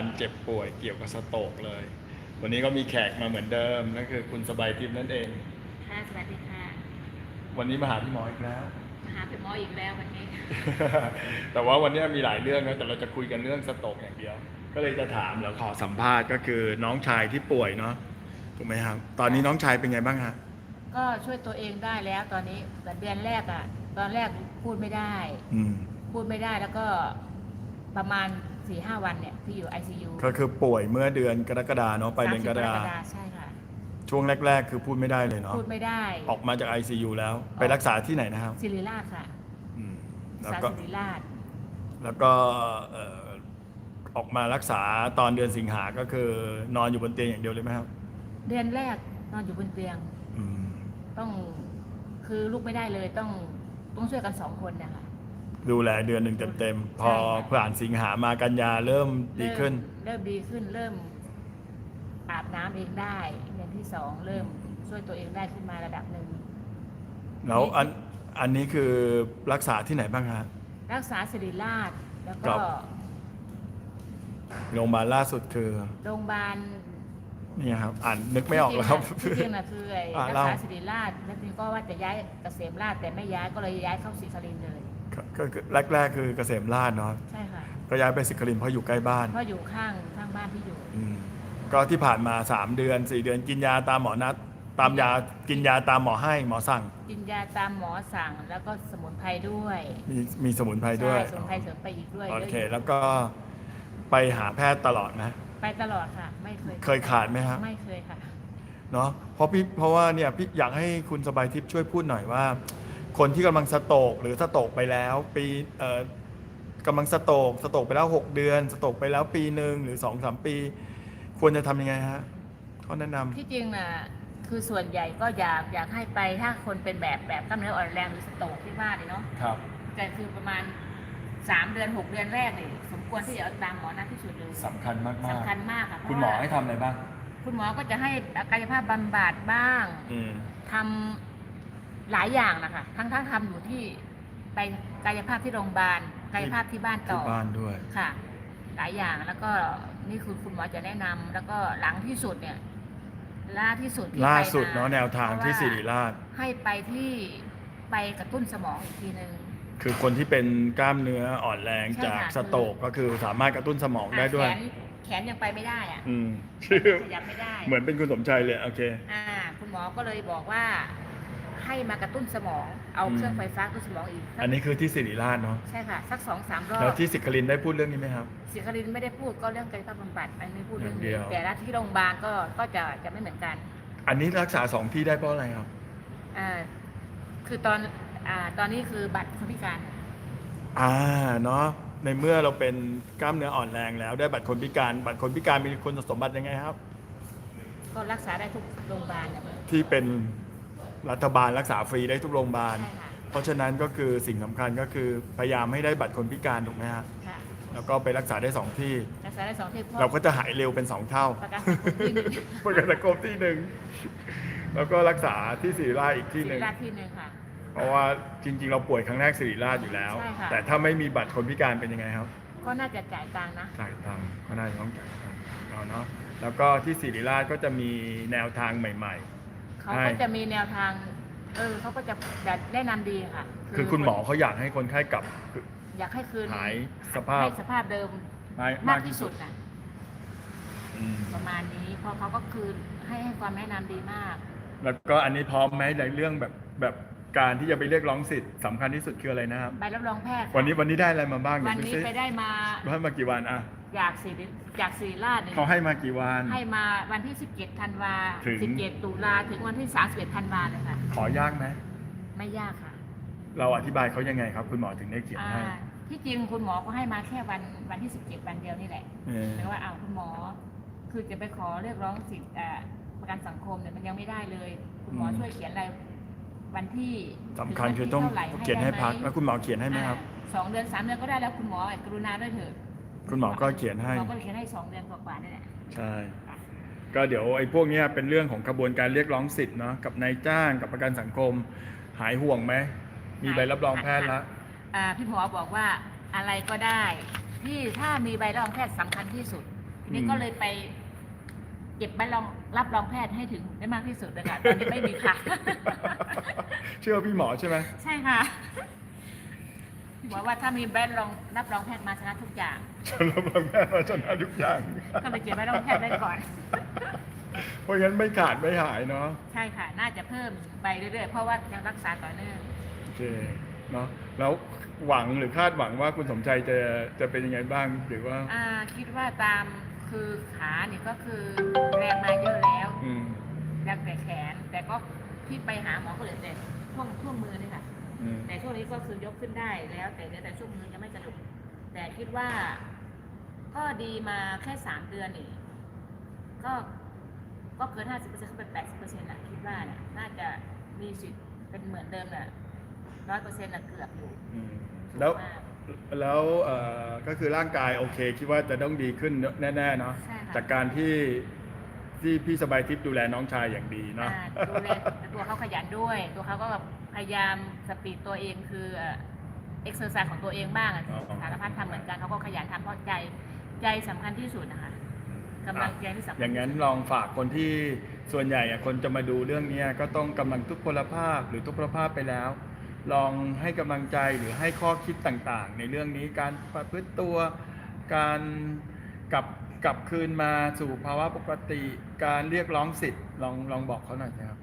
การเจ็บป่วยเกี่ยวกับสโตรกเลย วันนี้ก็มีแขกมาเหมือนเดิมนั่นคือคุณสบายทิพย์นั่นเอง ค่ะสวัสดีค่ะ วันนี้มาหาพี่หมออีกแล้วหาเป็นหมออีกแล้ววันนี้ แต่ว่าวันนี้มีหลายเรื่องนะแต่เราจะคุยกันเรื่องสโตรกอย่างเดียว ก็เลยจะถามแล้วขอสัมภาษณ์ก็คือน้องชายที่ป่วยเนาะถูกไหมครับ ตอนนี้น้องชายเป็นไงบ้างฮะก็ช่วยตัวเองได้แล้วตอนนี้แต่เดือนแรกอะตอนแรกพูดไม่ได้อืมพูดไม่ได้แล้วก็ประมาณ 4ี่ห้าวันเนี่ยที่อยู่ ICU ก็คือป่วยเมื่อเดือนกรกฎาเนาะไปเดือนกรกฎา30ใช่ค่ะ ช่วงแรก ๆ คือพูดไม่ได้เลยเนาะพูดไม่ได้ ออกมาจาก ICU แล้วไปรักษาที่ไหนนะครับศิริราชค่ะอืมแล้วสาก็ศิริราช แล้วก็เอ่อออกมารักษาตอนเดือนสิงหาก็คือนอนอยู่บนเตียงอย่างเดียวเลยไหมครับ เดือนแรกนอนอยู่บนเตียงอืมต้องคือลุกไม่ได้เลยต้องต้องช่วยกันสองคนนะคะ ดูแลเดือนหนึ่งเต็มๆ พอใช่ค่ะผ่านสิงหามากันยาเริ่มดีขึ้น เริ่มดีขึ้นเริ่มอาบน้ำเองได้เดือนที่สองเริ่มช่วยตัวเองได้ขึ้นมาระดับหนึ่งแล้วอันอันนี้คือรักษาที่ไหนบ้างฮะรักษาสิริราชแล้วครัก็บโรงพยาบาลล่าสุดคือโรงพยาบาลนี่ครับอ่านนึกไม่ออกแล้วครับที่จริงน่ะคือไอ้อ่ารักเล่าษาสิริราชแล้วทีนี้ก็ว่าจะย้ายเกษมราชแต่ไม่ย้ายก็เลยย้ายเข้าศรีครินทร์เลย ก็ก็คือแรก ๆ คือเกษมราชเนาะใช่ค่ะก็ย้ายไปสิครินทร์เพราะอยู่ใกล้บ้าน เพราะอยู่ข้างข้างบ้านที่อยู่ อืมก็ที่ผ่านมา 3 เดือน 4 เดือนกินยาตามหมอนัด ตามยากินยาตามหมอให้หมอสั่ง กินยาตามหมอสั่งแล้วก็สมุนไพรด้วยมีมีสมุนไพรด้วย ใช่สมุนไพรเสริมไปอีกด้วยโอเค ยะยู่แล้วก็ไปหาแพทย์ตลอดนะ ไปตลอดค่ะ ไม่เคยเคยขาดไหมครับไม่เคยค่ะ เนาะเพราะพี่เพราะว่าเนี่ยพี่อยากให้คุณสบายทิพย์ช่วยพูดหน่อยว่า คนที่กำลังสโตรกหรือสโตรกไปแล้วปีเอ่อกำลังสโตรกสโตรกไปแล้ว 6 เดือน สโตรกไปแล้วปีหนึ่งหรือ2อสปี ควรจะทำยังไงฮะข้อแนะนำ ที่จริงน่ะคือส่วนใหญ่ก็อยากอยากให้ไปถ้าคนเป็นแบบแบบกล้ามเนื้ออ่อนแรงหรือสโตรกที่ว่าเนี่ยเนาะครับ แต่คือประมาณ3เดือน6เดือนแรกเนี่ยสมควรที่จะเอาตามหมอนัดที่สุดเลยสำคัญมากสำคัญมากค่ะเพคุณราะหมอว่าให้ทำอะไรบ้าง คุณหมอก็จะให้กายภาพบำบัดบ้าง อืม ทำ หลายอย่างนะคะทั้งทั้งทำอยู่ที่ไปกายภาพที่โรงพยาบาลกายภาพที่บ้านต่ที่อบ้านด้วย ค่ะ หลายอย่างแล้วก็นี่คือคุณหมอจะแนะนำแล้วก็หลังที่สุดเนี่ย ล่าที่สุดที่ล่าไปสุดมเนาะแนวทางที่เพสิราะว่าริราช ให้ไปที่ไปกระตุ้นสมองอีกทีหนึ่งคือคนที่เป็นกล้ามเนื้ออ่อนแรงใช่จากค่ะสโตรกก็คือสามารถกระตุ้นสมองได้ด้วย แขนแขนยังไปไม่ได้อะอืมขยับไม่ได้ เหมือนเป็นคุณสมชัยเลย โอเค อ่าคุณหมอก็เลยบอกว่า ให้มากระตุ้นสมอง เอาอืมเครื่องไฟฟ้ากระตุ้นสมองอีกสักอันนี้คือที่สิริราชเนาะใช่ค่ะ สักสองสามรอแล้วบที่สิครินทร์ได้พูดเรื่องนี้ไหมครับสิครินทร์ไม่ได้พูดก็เรื่องกายภาพบำบัดอันนี้พูดเรื่องอย่างเดีนี้ยว แต่ละที่โรงพยาบาลก็ก็จะจะไม่เหมือนกันอันนี้รักษาสองที่ได้เพราะอะไรครับอ่าคือตอนอ่าตอนนี้คือบัตรคนพิการ อ่าเนาะในเมื่อเราเป็นกล้ามเนื้ออ่อนแรงแล้วได้บัตรคนพิการบัตรคนพิการมีคุณสมบัติยังไงครับ ก็รักษาได้ทุกโรงพยาบาลนะที่เป็น รัฐบาลรักษาฟรีได้ทุกโรงพยาบาล ใช่ค่ะ เพราะฉะนั้นก็คือสิ่งสำคัญก็คือพยายามให้ได้บัตรคนพิการถูกไหมฮะค่ะแล้วก็ไปรักษาได้สองที่ รักษาได้สองที่เพราะเราก็จะหายเร็วเป็นสองเท่า ประกันสังคมที่หนึ่งประกันสังคมที่หนึ่งแล้วก็รักษาที่ศิริราชอีกที่ศิหนึ่ริงราชที่หนึ่งค่ะ เพราะว่าจริง ๆ เราป่วยครั้งแรกศิริราชอยู่แล้ว ใช่ค่ะ แต่ถ้าไม่มีบัตรคนพิการเป็นยังไงครับก็น่าจะจ่ายตังค์นะ จ่ายตังค์ก็น่าจะต้องจ่ายตังค์เอาเนาะแล้วก็ที่ศิริราชก็จะมีแนวทางใหม่ เขาใช่ก็จะมีแนวทาง เออเขาก็จะจะแนะนำดีค่ะๆคือคุณหมอเขาอยากให้คนไข้กลับอยากให้คืนหายสภาพให้สภาพเดิมมากมามากกที่ที่สุสุดดนะอืมประมาณนี้เพราะเขาก็คืนให้ให้ความแนะนำดีมาก แล้วก็อันนี้พร้อมไหมในเรื่องแบบแบบการที่จะไปเรียกร้องสิทธิ์สำคัญที่สุดคืออะไรนะครับ ใบรับรองแพทย์ค่ะวันนี้วันนี้ได้อะไรมาบ้างวันดูนี้สิไปได้มาให้มากี่วันอะ อยากสีอยากสีราชเนี่ยเขาให้มากี่วัน ให้มาวันที่ 17ธันวาถึง 17ตุลาถึงวันที่31ธันวาเลยค่ะ ขอยากไหมไม่ยากค่ะเราอธิบายเขายังไงครับ คุณหมอถึงได้เขียนอ่าให้ที่จริงคุณหมอก็ให้มาแค่วันวันที่ 17 วันเดียวนี่แหละ เออแต่ว่าอ้าวคุณหมอ คือจะไปขอเรียกร้องสิทธิ์อ่าประกันสังคมเนี่ยมันยังไม่ได้เลย คุณหมอช่วยเขียนอะไรวันที่สำคัญถึคือวันที่ต้องท่าไร่เขียนให้ได้ไมพักแล้วคุณหมอเขียนให้ไหมครับ อ่าสองเดือนสามเดือนก็ได้แล้วคุณหมอกรุณาด้วยเถอะ คุณหมอก็เขียนให้คุณหมอก็เขียนให้สองเดือนกว่าๆนี่แหละใช่ ก็เดี๋ยวไอ้พวกเนี้ยเป็นเรื่องของกระบวนการเรียกร้องสิทธิ์เนาะกับนายจ้างกับประกันสังคม หายห่วงไหม มีใบรับรองแพทย์แล้วอ่าพี่หมอบอกว่าอะไรก็ได้ที่ถ้ามีใบรับรองแพทย์สำคัญที่สุดนี่อืม ก็เลยไปเก็บใบรองรับรองแพทย์ให้ถึงได้มากที่สุดเลยค่ะตอนนี้ไม่มีค่ะ เชื่อพี่หมอใช่ไหม ใช่ค่ะ บอกว่าถ้ามีใบรองรับรองแพทย์มาชนะทุกอย่างฉันรับรองแพทย์มาชนะทุกอย่างก็เลยเก็บใบรองแพทย์ไว้ก่อน เพราะงั้นไม่ขาดไม่หายเนาะใช่ค่ะ น่าจะเพิ่มไปเรื่อยๆ เพราะว่ายังรักษาต่อเนื่องโอเคเนาะแล้วหวังหรือคาดหวังว่าคุณสมชัยจะจะเป็นยังไงบ้างหรือว่าอ่าคิดว่าตามคือขานี่ก็คือแรงมาเยอะแล้วอืมยังแต่แขนแต่ก็ที่ไปหาหมอก็เหลือแต่ช่วงช่วงมือนี่ค่ะอืม แต่ช่วงนี้ก็คือยกขึ้นได้แล้ว แต่เหลือแต่ช่วงมือยังไม่กระดุกแต่คิดว่า ก็ดีมาแค่สามเดือนนี่ก็ก็เกินห้าสิบเปอร์เซ็นต์เป็นแปดสิบเปอร์เซ็นต์ะคิดว่าน่ะน่าจะมีสิทธิ์เป็นเหมือนเดิมแหละร้อยเปอร์เซ็นต์ะเกือบอยู่อืมแล้วมากแล้วเอ่อก็คือร่างกายโอเค คิดว่าจะต้องดีขึ้นแน่ๆเนาะใช่ค่ะจากการที่ที่พี่สบายทิพย์ดูแลน้องชายอย่างดีเนาะอ่าดูแลตัวเขาขยันด้วย ตัวเขาก็แบบ พยายามสปีดตัวเองคือเอ็กซ์เซอร์ไซส์ของตัวเองบ้างอะอ๋อสารพัดทำเหมือนกันเขาก็ขยันทำเพราะใจใจสำคัญที่สุดนะคะกำลังใจที่สำคัญอย่างนั้นลองฝากคนที่ส่วนใหญ่อะคนจะมาดูเรื่องเนี้ยก็ต้องกำลังทุกพลภาพหรือทุกพลภาพไปแล้ว ลองให้กำลังใจหรือให้ข้อคิดต่างๆ ในเรื่องนี้การประพฤติตัวการกลับกลับคืนมาสู่ภาวะปกติ การเรียกร้องสิทธิ์ลองลองบอกเขาหน่อยสิครับ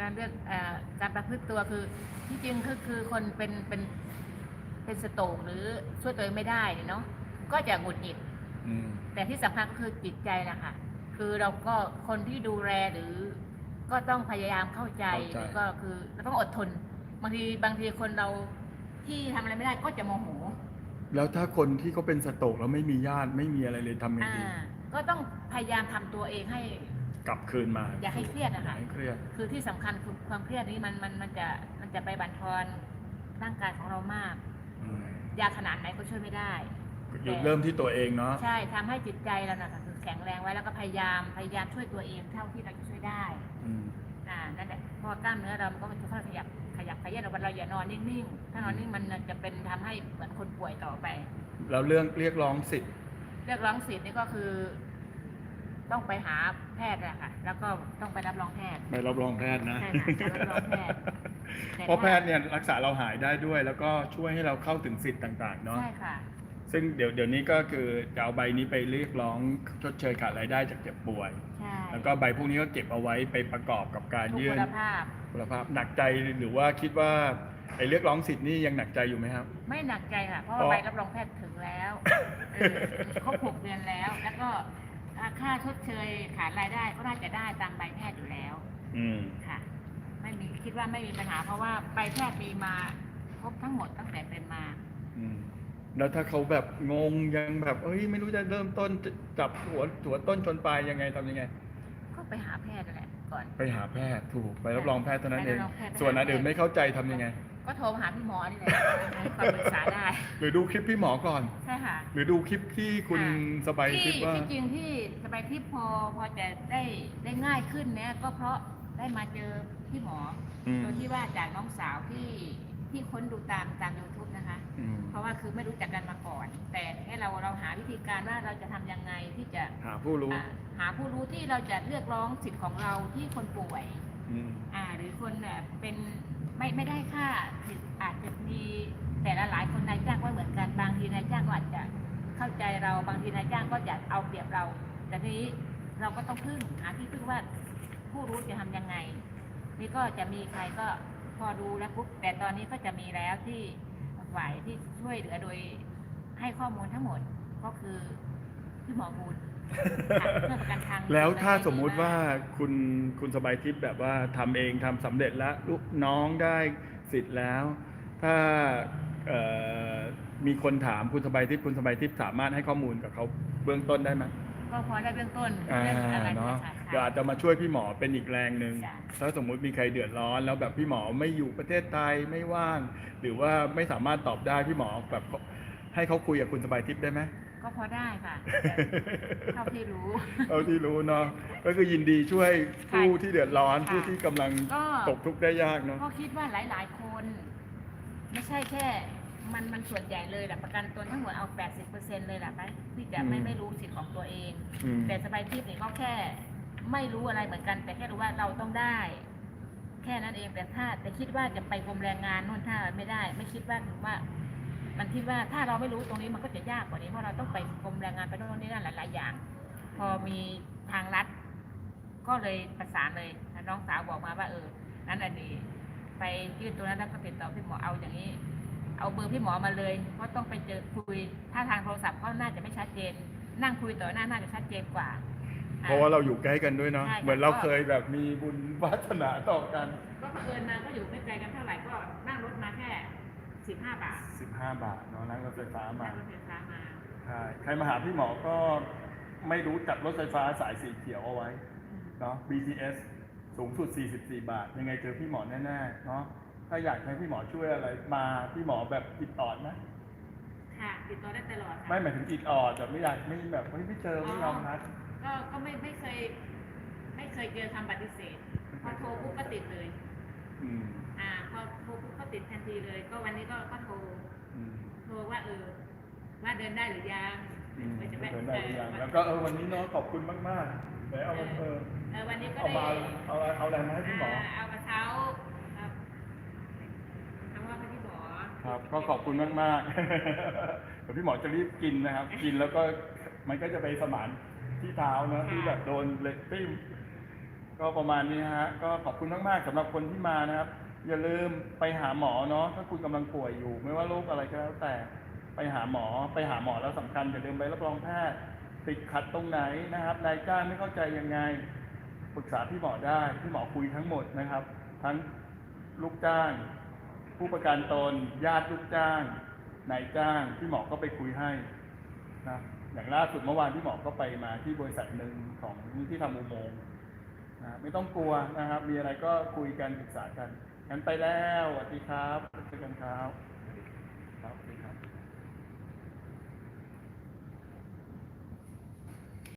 การเลือกเอ่อการประพฤติตัวคือที่จริงคือคือคนเป็นเป็นเป็นสโตรกหรือช่วยตัวเองไม่ได้เนี่ยเนาะก็จะหงุดหงิดอืมแต่ที่สำคัญก็คือจิตใจนะคะคือเราก็คนที่ดูแลหรือ ก็ต้องพยายามเข้าใจเข้าใจแล้วก็คือเราต้องอดทน บางทีบางทีคนเราที่ทำอะไรไม่ได้ก็จะโมโหแล้วถ้าคนที่เขาเป็นสโตรกแล้วไม่มีญาติไม่มีอะไรเลยทำไงอ่าดีก็ต้องพยายามทำตัวเองให้ กลับคืนมาอย่าให้เครียดอะอย่าค่ะให้เครียด คือที่สำคัญคือความเครียดนี้มันมันมันจะมันจะไปบั่นทอนร่างกายของเรามาก อืมยาขนาดไหนก็ช่วยไม่ได้ จุดเริ่มที่ตัวเองเนาะ ใช่ทำให้จิตใจเรานะคะคือแข็งแรงไว้แล้วก็พยายามพยายามช่วยตัวเองเท่าที่เราจะช่วยได้อืม อ่านั่นแหละเพราะว่ากล้ามเนื้อเรามันก็จะค่อยขยับขยับขยันเราเราอย่านอนนิ่งๆ ถ้านอนนิ่งมันจะเป็นทำให้เหมือนคนป่วยต่อไป แล้วเรื่องเรียกร้องสิทธิ์ เรียกร้องสิทธิ์นี่ก็คือ ต้องไปหาแพทย์อะค่ะ แล้วก็ต้องไปรับรองแพทย์ใบรับรองแพทย์นะใช่ค่ะรับรองแพทย์แต่เพราะแพทย์เนี่ยรักษาเราหายได้ด้วย แล้วก็ช่วยให้เราเข้าถึงสิทธิ์ต่าง ๆ เนาะใช่ค่ะ ซึ่งเดี๋ยวเดี๋ยวนี้ก็คือจะเอาใบนี้ไปเรียกร้องชดเชยขาดรายได้จากเจ็บป่วย ใช่แล้วก็ใบพวกนี้ก็เก็บเอาไว้ไปประกอบกับการทุกยื่คุนณภาพคุณภาพหนักใจหรือว่าคิดว่าไอ้เรียกร้องสิทธิ์นี่ยังหนักใจอยู่ไหมครับ ไม่หนักใจค่ะ เพราะเพว่าราะใบรับรองแพทย์ถึงแล้วเออครบหกเดือนแล้วแล้วก็ ค่าชดเชยขาดรายได้ก็น่าจะได้ตามใบแพทย์อยู่แล้วอืม ค่ะ ไม่มีคิดว่าไม่มีปัญหาเพราะว่าใบแพทย์มีมาครบทั้งหมดตั้งแต่เป็นมา อืม แล้วถ้าเขาแบบงงยังแบบ เอ้ยไม่รู้จะเริ่มต้นจะจับหัวหัวต้นชนปลายยังไงทำยังไง ก็ไปหาแพทย์นั่นแหละก่อน ไปหาแพทย์ถูกไปรับรองแพทย์เท่านั้นเอง ไปรับรองแพทย์ ส่วนอันอื่นไม่เข้าใจทำยังไง ก็โทรมาหาพี่หมอนี่แหละให้คอยปรึกษาได้ หรือดูคลิปพี่หมอก่อน ใช่ค่ะ หรือดูคลิปที่คุณอ่สบายที่คิดว่า ที่จริงที่สบายที่พอพอจะได้ได้ง่ายขึ้นเนี่ยก็เพราะได้มาเจอพี่หมออืมโดยที่ว่าจากน้องสาวที่ที่ค้นดูตามตาม YouTube นะคะ อืมเพราะว่าคือไม่รู้จักกันมาก่อน แต่ให้เราเราหาวิธีการว่าเราจะทำยังไงที่จะหาผู้รู้อ่าหาผู้รู้ที่เราจะเรียกร้องสิทธิ์ของเราที่คนป่วย อืม อ่าหรือคนแบบเป็น ไม่ไม่ได้ค่าอาจจะมีแต่ละหลายคนนายจ้างก็เหมือนกันบางทีนายจ้างก็อาจจะเข้าใจเราบางทีนายจ้างก็จะเอาเปรียบเรา แต่นี้เราก็ต้องพึ่งหาที่พึ่งว่าผู้รู้จะทำยังไง นี่ก็จะมีใครก็พอดูแล้วปุ๊บแต่ตอนนี้ก็จะมีแล้วที่ฝ่ายที่ช่วยเหลือโดยให้ข้อมูลทั้งหมดก็คือพี่หมอบูล ประกันทางแล้วถ้าสมมุติว่าคุณคุณสบายทิพย์แบบว่าทำเองทำสำเร็จแล้วลูกน้องได้สิทธิ์แล้ว ถ้าเอ่อมีคนถามคุณสบายทิพย์คุณสบายทิพย์สามารถให้ข้อมูลกับเขาเบื้องต้นได้ไหมก็พอได้เบื้องต้นอ่าเรื่องอะไรเนาะค่ะเดี๋ยวอาจจะมาช่วยพี่หมอเป็นอีกแรงหนึ่ง จ้ะ ถ้าสมมุติมีใครเดือดร้อน แล้วแบบพี่หมอไม่อยู่ประเทศไทยไม่ว่าง หรือว่าไม่สามารถตอบได้พี่หมอแบบให้เขาคุยกับคุณสบายทิพย์ได้ไหม ก็พอได้ค่ะเท่าที่รู้ เอาที่รู้เนาะก็คือยินดีช่วยผู้ที่เดือดร้อนค่ะผู้ที่กำลังก็ ตกทุกข์ได้ยากเนาะก็คิดว่าหลาย ๆ คน ไม่ใช่แค่ มันมันส่วนใหญ่เลยแหละประกันตนทั้งหมดเอา 80%เลยแหละไปที่จะไม่อืมไม่รู้สิทธิ์ของตัวเอง อืมแต่สบายทิพย์เนี่ยก็แค่ ไม่รู้อะไรเหมือนกัน แต่แค่รู้ว่าเราต้องได้ แค่นั้นเองแต่ถ้าแต่คิดว่าจะไปกรมแรงงานนู่นถ้าไม่ได้ ไม่คิดว่าถึงว่า มันคิดว่าถ้าเราไม่รู้ตรงนี้มันก็จะยากกว่านี้เพราะเราต้องไปกรมแรงงานไปโน่นนี่นั่นหลาย ๆ อย่าง พอมีทางรัฐ ก็เลยประสานเลยน้องสาวบอกมาว่าเออนั้นอันนี้ไปยื่นตัวนั้นแล้วก็ติดต่อพี่หมอเอาอย่างนี้ เอาเบอร์พี่หมอมาเลยเพราะต้องไปเจอคุยถ้าทางโทรศัพท์ก็น่าจะไม่ชัดเจน นั่งคุยต่อหน้าน่าจะชัดเจนกว่า เพราะว่าเราอยู่ใกล้กันด้วยเนาะใช่ค่ะเหมือนเราเคยแบบมีบุญวาสนาต่อกัน ก็เผอิญมาก็อยู่ไม่ไกลกันเท่าไหร่ก็นั่งรถมาแค่ สิบห้าบาท15 บาทเนาะนั่งรถไฟฟ้ามา นั่งรถไฟฟ้ามา ใช่ใครมาหาพี่หมอก็ไม่รู้จักรถไฟฟ้าสายสีเขียวเอาไว้เนาะ BTS สูงสุด 44 บาท ยังไงเจอพี่หมอแน่ๆเนาะถ้าอยากให้พี่หมอช่วยอะไรมาพี่หมอแบบอิดออดนะค่ะ ติดต่อได้ตลอดค่ะ ไม่หมายถึงอิดออดแบบไม่อยากไม่แบบเฮ้ยไม่เจอไม่ยอมนัดก็ก็ไม่ไม่เคย ไม่เคยเจอคำปฏิเสธ พอโทรปุ๊บก็ติดเลย อืม อ่า พอโทรปุ๊บก็ ติดทันทีเลย ก็วันนี้ก็ก็โทรอืมโทรว่าเออ ว่าเดินได้หรือยังอืมเออจะแวะเดินได้หรือยังเออแล้วก็เออวันนี้เนาะขอบคุณมากๆไหนเอามาเออเออวันนี้ก็เอาได้มาเอาอะไรเอาอะไรมาให้พี่หมอาเอากระเช้าครับทำว่าให้พี่หมอครับก็ขอบคุณมากมากๆเดี๋ยวพี่หมอจะรีบกินนะครับ กินแล้วก็มันก็จะไปสมานที่เท้านะที่แบบโดนเหล็กติ้มก็ประมาณนี้ฮะ ก็ขอบคุณมาก ๆสำหรับคนที่มานะครับ อย่าลืมไปหาหมอเนาะถ้าคุณกำลังป่วยอยู่ ไม่ว่าโรคอะไรก็แล้วแต่ไปหาหมอไปหาหมอแล้วสำคัญอย่าลืมใบรับรองแพทย์ติดขัดตรงไหนนะครับนายจ้างไม่เข้าใจยังไงปรึกษาพี่หมอได้พี่หมอคุยทั้งหมดนะครับ ทั้งลูกจ้าง ผู้ประกันตน ญาติลูกจ้างนายจ้างที่หมอก็ไปคุยให้นะอย่างล่าสุดเมื่อวานที่หมอก็ไปมาที่บริษัทหนึ่งของที่ทำอุโมงค์นะไม่ต้องกลัวนะครับ มีอะไรก็คุยกันปรึกษากัน กันไปแล้วสวัสดีครับเจอกันครับครับ